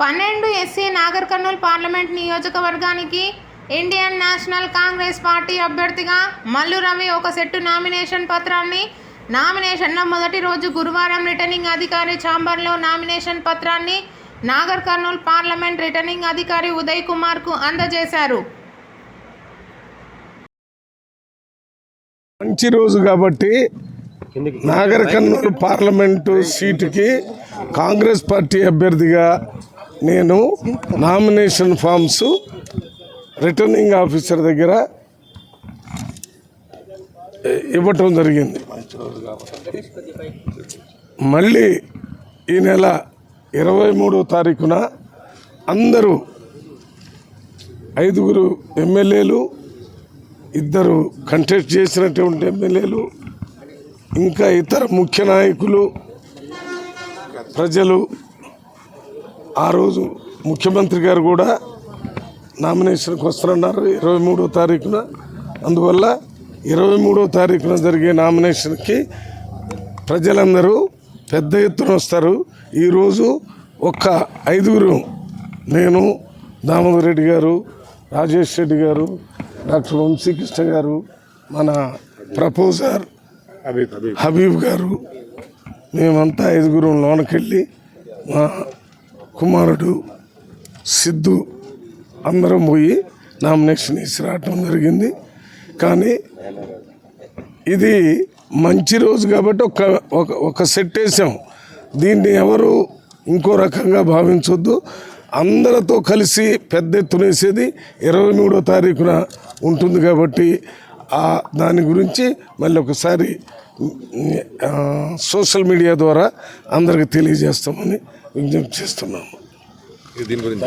పన్నెండు SC Nagar Kurnool parliament నియోజకవర్గానికి Indian National Congress party అభ్యర్థిగా మల్లు రవి ఒక సెట్టు నామినేషన్ పత్రాన్ని నామినేషన్లో మొదటి రోజు గురువారం రిటర్నింగ్ అధికారి ఛాంబర్లో నామినేషన్ పత్రాన్ని నాగర్ కర్నూల్ పార్లమెంట్ రిటర్నింగ్ అధికారి ఉదయ్ కుమార్కు అందజేశారు. మంచి రోజు కాబట్టి నాగర్ కర్నూలు పార్లమెంటు సీటుకి కాంగ్రెస్ పార్టీ అభ్యర్థిగా నేను నామినేషన్ ఫామ్స్ రిటర్నింగ్ ఆఫీసర్ దగ్గర ఇవ్వటం జరిగింది. మళ్ళీ ఈ నెల ఇరవై మూడో తారీఖున అందరూ ఐదుగురు ఎమ్మెల్యేలు ఇద్దరు కంటెస్ట్ చేసినటువంటి ఎమ్మెల్యేలు ఇంకా ఇతర ముఖ్య నాయకులు ప్రజలు ఆ రోజు ముఖ్యమంత్రి గారు కూడా నామినేషన్కి వస్తున్నారు ఇరవై మూడో తారీఖున. అందువల్ల ఇరవై మూడో తారీఖున జరిగే నామినేషన్కి ప్రజలందరూ పెద్ద ఎత్తున వస్తారు. ఈరోజు ఒక్క ఐదుగురు నేను దామోదర్ రెడ్డి గారు రాజేష్ రెడ్డి గారు డాక్టర్ వంశీకృష్ణ గారు మన ప్రపోజర్ హబీబ్ గారు మేమంతా ఐదుగురం లోనకెళ్ళి మా కుమారుడు సిద్ధు అందరం పోయి నామినేషన్ వేసి రావటం జరిగింది. కానీ ఇది మంచి రోజు కాబట్టి ఒక ఒక ఒక సెట్ వేసాం. దీన్ని ఎవరు ఇంకో రకంగా భావించొద్దు. అందరితో కలిసి పెద్ద ఎత్తున వేసేది ఇరవై మూడో తారీఖున ఉంటుంది కాబట్టి దాని గురించి మళ్ళీ ఒకసారి సోషల్ మీడియా ద్వారా అందరికి తెలియజేస్తామని విజ్ఞప్తి చేస్తున్నాము. దీని గురించి.